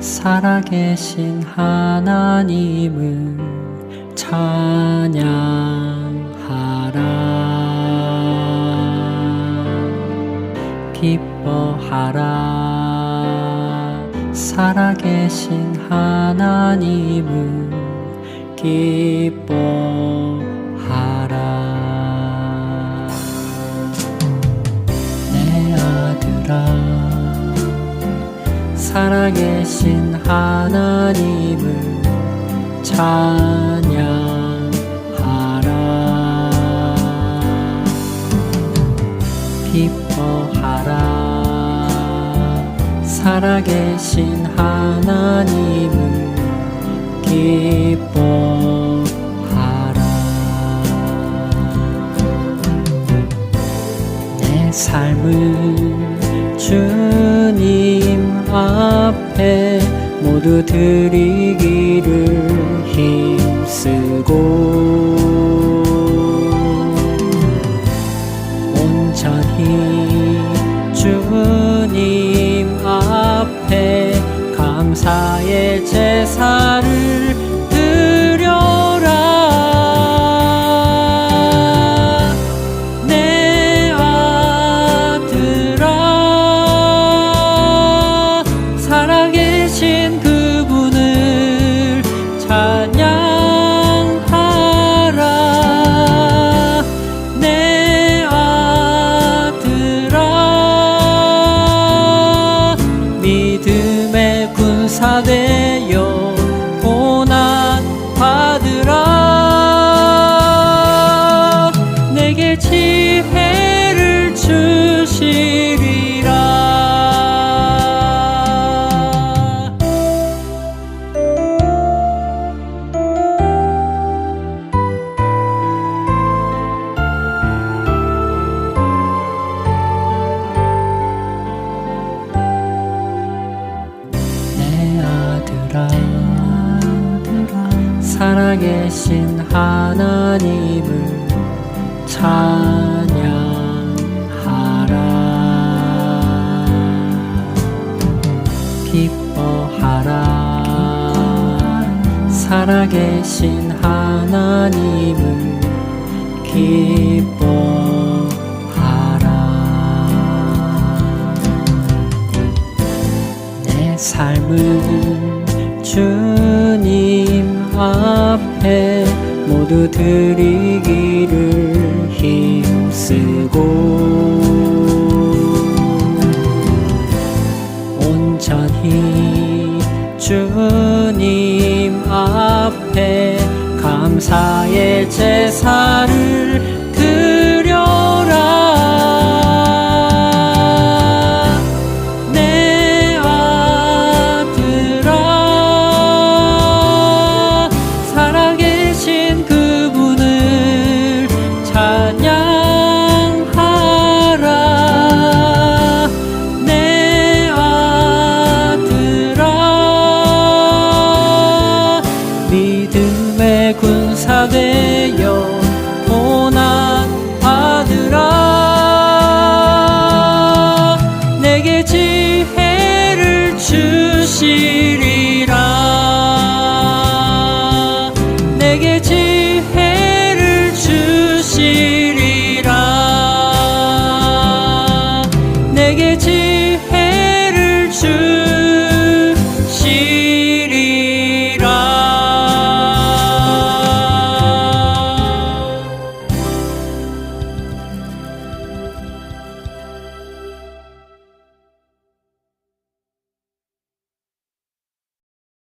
살아계신 하나님을 찬양하라. 기뻐하라. 살아계신 하나님을 기뻐 살아계신 하나님을 찬양하라. 기뻐하라. 살아계신 하나님을 기뻐하라. 내 삶을 주 모두 드리기를 힘쓰고 온전히 주님 앞에 감사의 제사 살아계신 하나님을 찬양하라. 기뻐하라. 살아계신 하나님을 기뻐하라. 내 삶을 주님 앞에 모두 드리기를 힘쓰고 온전히 주님 앞에 감사의 제사를 주시리라. 내게 지혜를 주시리라. 내게 지혜를 주시리라